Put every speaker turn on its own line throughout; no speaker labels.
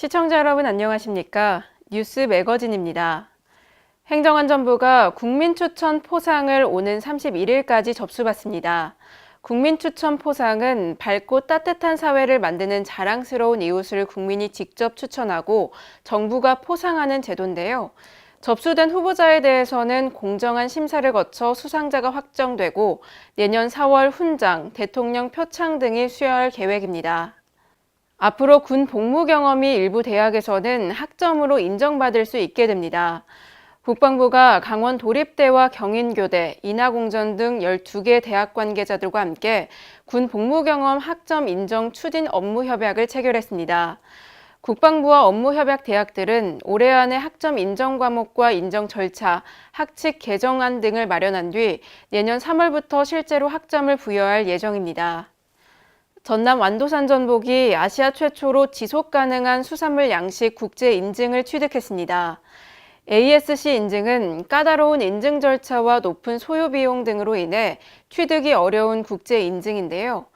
시청자 여러분 안녕하십니까? 뉴스 매거진입니다. 행정안전부가 국민추천 포상을 오는 31일까지 접수받습니다. 국민추천 포상은 밝고 따뜻한 사회를 만드는 자랑스러운 이웃을 국민이 직접 추천하고 정부가 포상하는 제도인데요. 접수된 후보자에 대해서는 공정한 심사를 거쳐 수상자가 확정되고 내년 4월 훈장, 대통령 표창 등이 수여할 계획입니다. 앞으로 군 복무 경험이 일부 대학에서는 학점으로 인정받을 수 있게 됩니다. 국방부가 강원 도립대와 경인교대, 인하공전 등 12개 대학 관계자들과 함께 군 복무 경험 학점 인정 추진 업무 협약을 체결했습니다. 국방부와 업무 협약 대학들은 올해 안에 학점 인정 과목과 인정 절차, 학칙 개정안 등을 마련한 뒤 내년 3월부터 실제로 학점을 부여할 예정입니다. 전남 완도산 전복이 아시아 최초로 지속 가능한 수산물 양식 국제 인증을 취득했습니다. ASC 인증은 까다로운 인증 절차와 높은 소요 비용 등으로 인해 취득이 어려운 국제 인증인데요.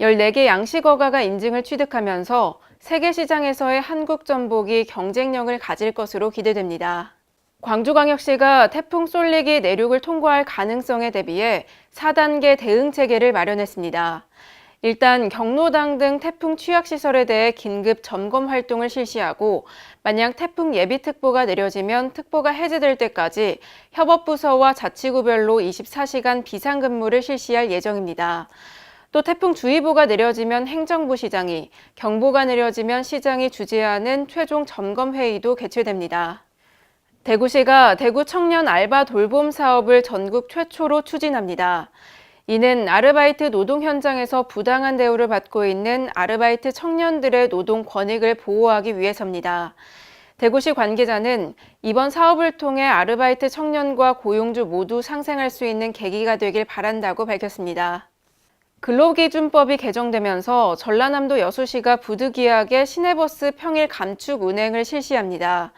14개 양식 어가가 인증을 취득하면서 세계 시장에서의 한국 전복이 경쟁력을 가질 것으로 기대됩니다. 광주광역시가 태풍 쏠리기 내륙을 통과할 가능성에 대비해 4단계 대응 체계를 마련했습니다. 일단 경로당 등 태풍 취약 시설에 대해 긴급 점검 활동을 실시하고 만약 태풍 예비 특보가 내려지면 특보가 해제될 때까지 협업 부서와 자치구별로 24시간 비상 근무를 실시할 예정입니다. 또 태풍 주의보가 내려지면 행정부 시장이, 경보가 내려지면 시장이 주재하는 최종 점검 회의도 개최됩니다. 대구시가 대구 청년 알바 돌봄 사업을 전국 최초로 추진합니다. 이는 아르바이트 노동 현장에서 부당한 대우를 받고 있는 아르바이트 청년들의 노동 권익을 보호하기 위해서입니다. 대구시 관계자는 이번 사업을 통해 아르바이트 청년과 고용주 모두 상생할 수 있는 계기가 되길 바란다고 밝혔습니다. 근로기준법이 개정되면서 전라남도 여수시가 부득이하게 시내버스 평일 감축 운행을 실시합니다.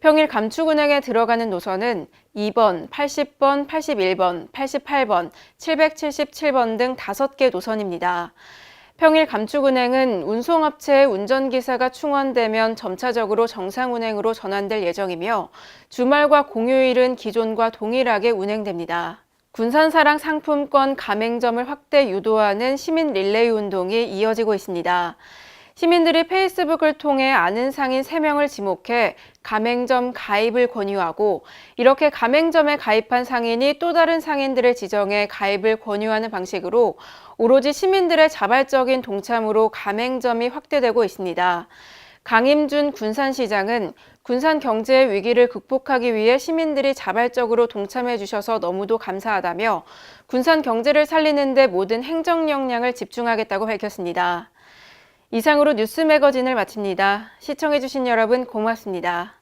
평일 감축 운행에 들어가는 노선은 2번, 80번, 81번, 88번, 777번 등 5개 노선입니다. 평일 감축 운행은 운송업체의 운전기사가 충원되면 점차적으로 정상 운행으로 전환될 예정이며 주말과 공휴일은 기존과 동일하게 운행됩니다. 군산사랑 상품권 가맹점을 확대 유도하는 시민 릴레이 운동이 이어지고 있습니다. 시민들이 페이스북을 통해 아는 상인 3명을 지목해 가맹점 가입을 권유하고 이렇게 가맹점에 가입한 상인이 또 다른 상인들을 지정해 가입을 권유하는 방식으로 오로지 시민들의 자발적인 동참으로 가맹점이 확대되고 있습니다. 강임준 군산시장은 군산 경제의 위기를 극복하기 위해 시민들이 자발적으로 동참해 주셔서 너무도 감사하다며 군산 경제를 살리는 데 모든 행정 역량을 집중하겠다고 밝혔습니다. 이상으로 뉴스 매거진을 마칩니다. 시청해주신 여러분 고맙습니다.